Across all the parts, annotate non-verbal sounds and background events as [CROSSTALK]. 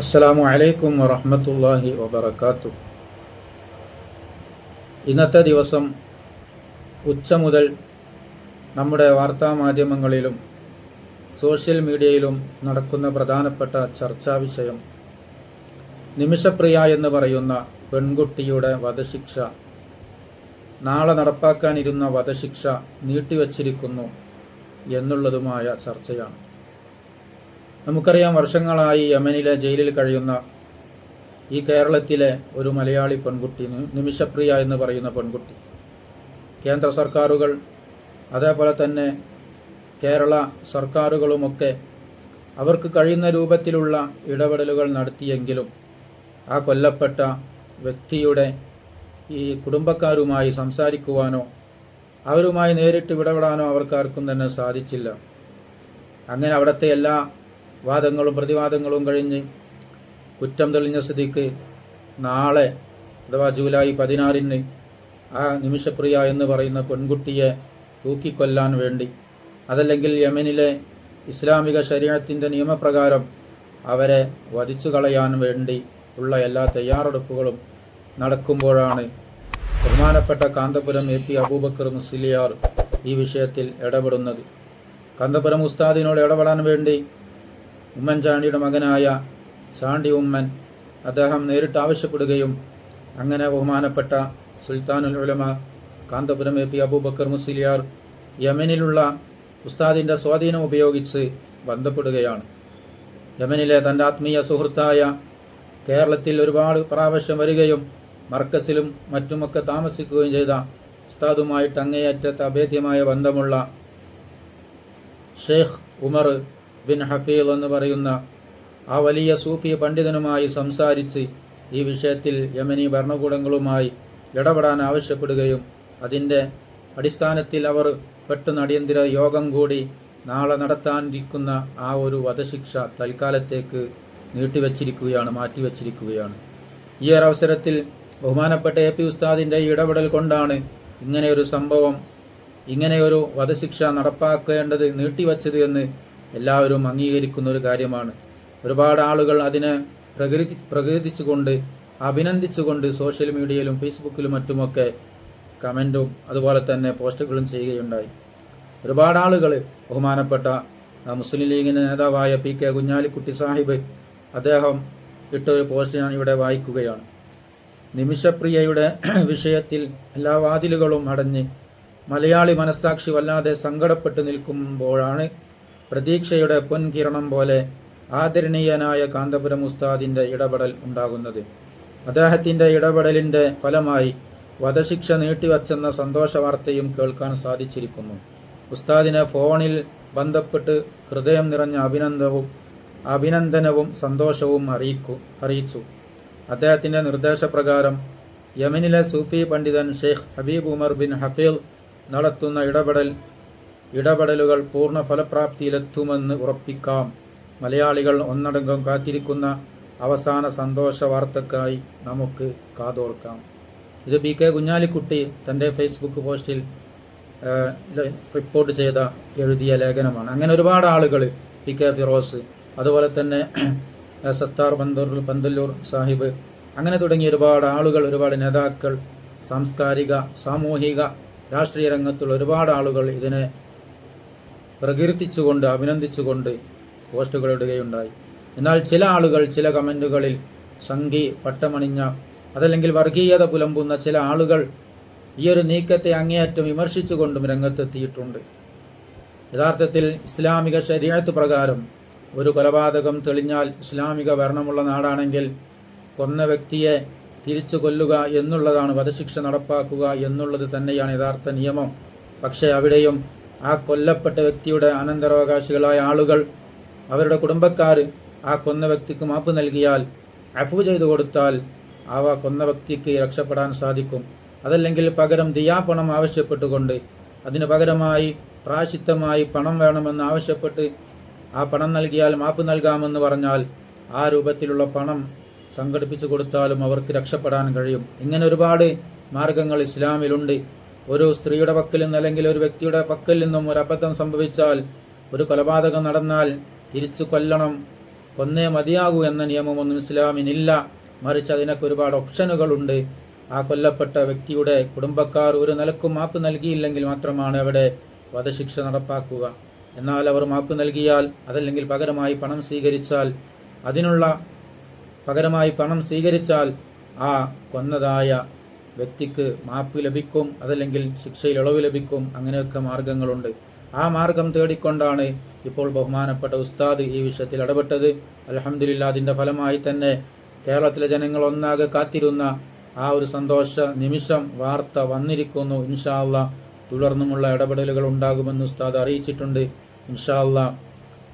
അസ്സലാമു അലൈക്കും വറഹമത്തല്ലാഹി വബർക്കാത്തു ഇന്നത്തെ ദിവസം ഉച്ച മുതൽ നമ്മുടെ വാർത്താ മാധ്യമങ്ങളിലും സോഷ്യൽ മീഡിയയിലും നടക്കുന്ന പ്രധാനപ്പെട്ട ചർച്ചാ വിഷയം നിമിഷപ്രിയ എന്ന് പറയുന്ന പെൺകുട്ടിയുടെ വധശിക്ഷ നാളെ നടപ്പാക്കാനിരുന്ന വധശിക്ഷ നീട്ടിവച്ചിരിക്കുന്നു എന്നുള്ളതുമായ ചർച്ചയാണ്. നമുക്കറിയാം വർഷങ്ങളായി യമനിലെ ജയിലിൽ കഴിയുന്ന ഈ കേരളത്തിലെ ഒരു മലയാളി പെൺകുട്ടി നിമിഷപ്രിയ എന്ന് പറയുന്ന പെൺകുട്ടി. കേന്ദ്ര സർക്കാരുകൾ അതേപോലെ തന്നെ കേരള സർക്കാരുകളുമൊക്കെ അവർക്ക് കഴിയുന്ന രൂപത്തിലുള്ള ഇടപെടലുകൾ നടത്തിയെങ്കിലും ആ കൊല്ലപ്പെട്ട വ്യക്തിയുടെ ഈ കുടുംബക്കാരുമായി സംസാരിക്കുവാനോ അവരുമായി നേരിട്ട് ഇടപെടാനോ അവർക്കാർക്കും തന്നെ സാധിച്ചില്ല. അങ്ങനെ അവിടുത്തെ എല്ലാ വാദങ്ങളും പ്രതിവാദങ്ങളും കഴിഞ്ഞ് കുറ്റം തെളിഞ്ഞ സ്ഥിതിക്ക് നാളെ അഥവാ ജൂലൈ പതിനാറിന് ആ നിമിഷപ്രിയ എന്ന് പറയുന്ന പെൺകുട്ടിയെ തൂക്കിക്കൊല്ലാൻ വേണ്ടി അതല്ലെങ്കിൽ യമനിലെ ഇസ്ലാമിക ശരീരത്തിന്റെ നിയമപ്രകാരം അവരെ വധിച്ചു കളയാൻ വേണ്ടി ഉള്ള എല്ലാ തയ്യാറെടുപ്പുകളും നടക്കുമ്പോഴാണ് ബഹുമാനപ്പെട്ട കാന്തപുരം എ പി അബൂബക്കർ മുസ്ലിയാർ ഈ വിഷയത്തിൽ ഇടപെടുന്നത്. കാന്തപുരം ഉസ്താദിനോട് ഇടപെടാൻ വേണ്ടി ഉമ്മൻചാണ്ടിയുടെ മകനായ ചാണ്ടി ഉമ്മൻ അദ്ദേഹം നേരിട്ട് ആവശ്യപ്പെടുകയും അങ്ങനെ ബഹുമാനപ്പെട്ട സുൽത്താനുൽ ഉലമ കാന്തപുരം എ പി അബൂബക്കർ മുസ്ലിയാർ യമനിലുള്ള ഉസ്താദിന്റെ സ്വാധീനം ഉപയോഗിച്ച് ബന്ധപ്പെടുകയാണ്. യമനിലെ തന്റെ ആത്മീയ സുഹൃത്തായ കേരളത്തിൽ ഒരുപാട് പ്രാവശ്യം വരികയും മർക്കസിലും മറ്റുമൊക്കെ താമസിക്കുകയും ചെയ്ത ഉസ്താദുമായിട്ട് അങ്ങേയറ്റത്തെ അഭേദ്യമായ ബന്ധമുള്ള ഷെയ്ഖ് ഉമർ ബിൻ ഹഫീൽ എന്ന് പറയുന്ന ആ വലിയ സൂഫി പണ്ഡിതനുമായി സംസാരിച്ച് ഈ വിഷയത്തിൽ യമനി ഭരണകൂടങ്ങളുമായി ഇടപെടാൻ ആവശ്യപ്പെടുകയും അതിന്റെ അടിസ്ഥാനത്തിൽ അവർ പെട്ടെന്ന് അടിയന്തര യോഗം കൂടി നാളെ നടത്താനിരിക്കുന്ന ആ ഒരു വധശിക്ഷ തൽക്കാലത്തേക്ക് നീട്ടിവച്ചിരിക്കുകയാണ് മാറ്റിവച്ചിരിക്കുകയാണ്. ഈ ഒരു അവസരത്തിൽ ബഹുമാനപ്പെട്ട എ പി ഉസ്താദിന്റെ ഇടപെടൽ കൊണ്ടാണ് ഇങ്ങനെയൊരു സംഭവം ഇങ്ങനെയൊരു വധശിക്ഷ നടപ്പാക്കേണ്ടത് നീട്ടിവച്ചത് എന്ന് എല്ലാവരും അംഗീകരിക്കുന്ന ഒരു കാര്യമാണ്. ഒരുപാട് ആളുകൾ അതിനെ പ്രകൃതി പ്രകീർത്തിച്ചുകൊണ്ട് അഭിനന്ദിച്ചുകൊണ്ട് സോഷ്യൽ മീഡിയയിലും ഫേസ്ബുക്കിലും മറ്റുമൊക്കെ കമന്റും അതുപോലെ തന്നെ പോസ്റ്റുകളും ചെയ്യുകയുണ്ടായി. ഒരുപാട് ആളുകൾ ബഹുമാനപ്പെട്ട മുസ്ലിം ലീഗിന്റെ നേതാവായ പി കെ കുഞ്ഞാലിക്കുട്ടി സാഹിബ് അദ്ദേഹം ഇട്ടൊരു പോസ്റ്റ് ഞാൻ ഇവിടെ വായിക്കുകയാണ്. നിമിഷപ്രിയയുടെ [CLEARS THROAT] വിഷയത്തിൽ എല്ലാ വാതിലുകളും അടഞ്ഞ് മലയാളി മനസ്സാക്ഷി വല്ലാതെ സങ്കടപ്പെട്ട് നിൽക്കുമ്പോഴാണ് പ്രതീക്ഷയുടെ പൊൻകിരണം പോലെ ആദരണീയനായ കാന്തപുരം ഉസ്താദിന്റെ ഇടപെടൽ ഉണ്ടാകുന്നത്. അദ്ദേഹത്തിന്റെ ഇടപെടലിന്റെ ഫലമായി വധശിക്ഷ നീട്ടിവച്ചെന്ന സന്തോഷ വാർത്തയും കേൾക്കാൻ സാധിച്ചിരിക്കുന്നു. ഉസ്താദിനെ ഫോണിൽ ബന്ധപ്പെട്ട് ഹൃദയം നിറഞ്ഞ അഭിനന്ദവും അഭിനന്ദനവും സന്തോഷവും അറിയിക്കു അറിയിച്ചു. അദ്ദേഹത്തിന്റെ നിർദ്ദേശപ്രകാരം യമനിലെ സൂഫി പണ്ഡിതൻ Sheikh Habib Umar bin Hafeel നടത്തുന്ന ഇടപെടൽ ഇടപെടലുകൾ പൂർണ ഫലപ്രാപ്തിയിലെത്തുമെന്ന് ഉറപ്പിക്കാം. മലയാളികൾ ഒന്നടങ്കം കാത്തിരിക്കുന്ന അവസാന സന്തോഷ വാർത്തക്കായി നമുക്ക് കാതോർക്കാം. ഇത് പി കെ കുഞ്ഞാലിക്കുട്ടി തന്റെ ഫേസ്ബുക്ക് പോസ്റ്റിൽ റിപ്പോർട്ട് ചെയ്ത എഴുതിയ ലേഖനമാണ്. അങ്ങനെ ഒരുപാട് ആളുകൾ പി കെ ഫിറോസ് അതുപോലെ തന്നെ സത്താർ പന്തൂർ പന്തല്ലൂർ സാഹിബ് അങ്ങനെ തുടങ്ങിയ ഒരുപാട് ആളുകൾ ഒരുപാട് നേതാക്കൾ സാംസ്കാരിക സാമൂഹിക രാഷ്ട്രീയ രംഗത്തുള്ള ഒരുപാട് ആളുകൾ ഇതിനെ പ്രകീർത്തിച്ചുകൊണ്ട് അഭിനന്ദിച്ചുകൊണ്ട് പോസ്റ്റുകൾ ഇടുകയുണ്ടായി. എന്നാൽ ചില ആളുകൾ ചില കമന്റുകളിൽ സംഘി പട്ടമണിഞ്ഞ അതല്ലെങ്കിൽ വർഗീയത പുലമ്പുന്ന ചില ആളുകൾ ഈ ഒരു നീക്കത്തെ അങ്ങേയറ്റം വിമർശിച്ചുകൊണ്ടും രംഗത്തെത്തിയിട്ടുണ്ട്. യഥാർത്ഥത്തിൽ ഇസ്ലാമിക ശരീരത്ത് പ്രകാരം ഒരു കൊലപാതകം തെളിഞ്ഞാൽ ഇസ്ലാമിക ഭരണമുള്ള നാടാണെങ്കിൽ കൊന്ന വ്യക്തിയെ തിരിച്ചു കൊല്ലുക എന്നുള്ളതാണ് വധശിക്ഷ നടപ്പാക്കുക എന്നുള്ളത് തന്നെയാണ് യഥാർത്ഥ നിയമം. പക്ഷേ അവിടെയും ആ കൊല്ലപ്പെട്ട വ്യക്തിയുടെ അനന്തരാവകാശികളായ ആളുകൾ അവരുടെ കുടുംബക്കാർ ആ കൊന്ന വ്യക്തിക്ക് മാപ്പ് നൽകിയാൽ അഫു ചെയ്തു കൊടുത്താൽ അവ കൊന്ന വ്യക്തിക്ക് രക്ഷപ്പെടാൻ സാധിക്കും. അതല്ലെങ്കിൽ പകരം ദിയാപണം ആവശ്യപ്പെട്ടുകൊണ്ട് അതിനു പകരമായി പ്രാശിത്തമായി പണം വേണമെന്ന് ആവശ്യപ്പെട്ട് ആ പണം നൽകിയാൽ മാപ്പ് നൽകാമെന്ന് പറഞ്ഞാൽ ആ രൂപത്തിലുള്ള പണം സംഘടിപ്പിച്ചു കൊടുത്താലും അവർക്ക് രക്ഷപ്പെടാൻ കഴിയും. ഇങ്ങനെ ഒരുപാട് മാർഗങ്ങൾ ഇസ്ലാമിലുണ്ട്. ഒരു സ്ത്രീയുടെ പക്കൽ നിന്ന് അല്ലെങ്കിൽ ഒരു വ്യക്തിയുടെ പക്കൽ നിന്നും ഒരു അബദ്ധം സംഭവിച്ചാൽ ഒരു കൊലപാതകം നടന്നാൽ തിരിച്ചു കൊല്ലണം. കൊന്നേ മതിയാകൂ എന്ന നിയമമൊന്നും ഇസ്ലാമിനില്ല. മറിച്ച് അതിനൊക്കെ ഒരുപാട് ഓപ്ഷനുകളുണ്ട്. ആ കൊല്ലപ്പെട്ട വ്യക്തിയുടെ കുടുംബക്കാർ ഒരു നിലക്കും മാപ്പ് നൽകിയില്ലെങ്കിൽ മാത്രമാണ് അവിടെ വധശിക്ഷ നടപ്പാക്കുക. എന്നാൽ അവർ മാപ്പ് നൽകിയാൽ അതല്ലെങ്കിൽ പകരമായി പണം സ്വീകരിച്ചാൽ അതിനുള്ള പകരമായി പണം സ്വീകരിച്ചാൽ ആ കൊന്നതായ വ്യക്തിക്ക് മാപ്പ് ലഭിക്കും അതല്ലെങ്കിൽ ശിക്ഷയിൽ ഇളവ് ലഭിക്കും അങ്ങനെയൊക്കെ മാർഗങ്ങളുണ്ട്. ആ മാർഗം തേടിക്കൊണ്ടാണ് ഇപ്പോൾ ബഹുമാനപ്പെട്ട ഉസ്താദ് ഈ വിഷയത്തിൽ ഇടപെട്ടത്. അലഹമില്ല അതിന്റെ ഫലമായി തന്നെ കേരളത്തിലെ ജനങ്ങൾ ഒന്നാകെ കാത്തിരുന്ന ആ ഒരു സന്തോഷ നിമിഷം വാർത്ത വന്നിരിക്കുന്നു. ഇൻഷാല്ല തുടർന്നുമുള്ള ഇടപെടലുകൾ ഉണ്ടാകുമെന്ന് ഉസ്താദ് അറിയിച്ചിട്ടുണ്ട്. ഇൻഷാല്ല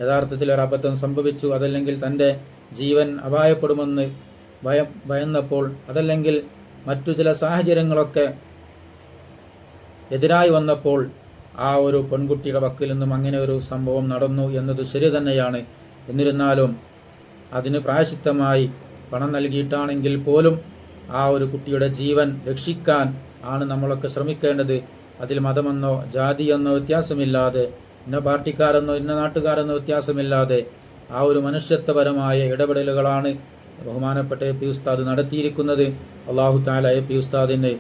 യഥാർത്ഥത്തിൽ ഒരു അബദ്ധം സംഭവിച്ചു അതല്ലെങ്കിൽ തന്റെ ജീവൻ അപായപ്പെടുമെന്ന് ഭയം ഭയന്നപ്പോൾ അതല്ലെങ്കിൽ മറ്റു ചില സാഹചര്യങ്ങളൊക്കെ എതിരായി വന്നപ്പോൾ ആ ഒരു പെൺകുട്ടിയുടെ വക്കിൽ നിന്നും അങ്ങനെ ഒരു സംഭവം നടന്നു എന്നത് ശരി തന്നെയാണ്. എന്നിരുന്നാലും അതിന് പ്രായശിത്തമായി പണം നൽകിയിട്ടാണെങ്കിൽ പോലും ആ ഒരു കുട്ടിയുടെ ജീവൻ രക്ഷിക്കാൻ ആണ് നമ്മളൊക്കെ ശ്രമിക്കേണ്ടത്. അതിൽ മതമെന്നോ ജാതിയെന്നോ വ്യത്യാസമില്ലാതെ ഇന്ന പാർട്ടിക്കാരെന്നോ ഇന്ന നാട്ടുകാരെന്നോ വ്യത്യാസമില്ലാതെ ആ ഒരു മനുഷ്യത്വപരമായ ഇടപെടലുകളാണ് ബഹുമാനപ്പെട്ട എ പി ഉസ്താദ് നടത്തിയിരിക്കുന്നത് അള്ളാഹു താല എ പി ഉസ്താദിന്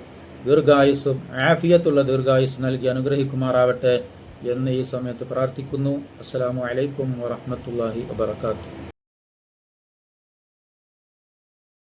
ദീർഘായുസ്സും ആഫിയത്തുള്ള ദീർഘായുസ് നൽകി അനുഗ്രഹിക്കുമാറാവട്ടെ എന്ന് ഈ സമയത്ത് പ്രാർത്ഥിക്കുന്നു. അസ്സാം വലൈക്കും വറഹ്മത്തുള്ളാഹി വബർക്കാത്തു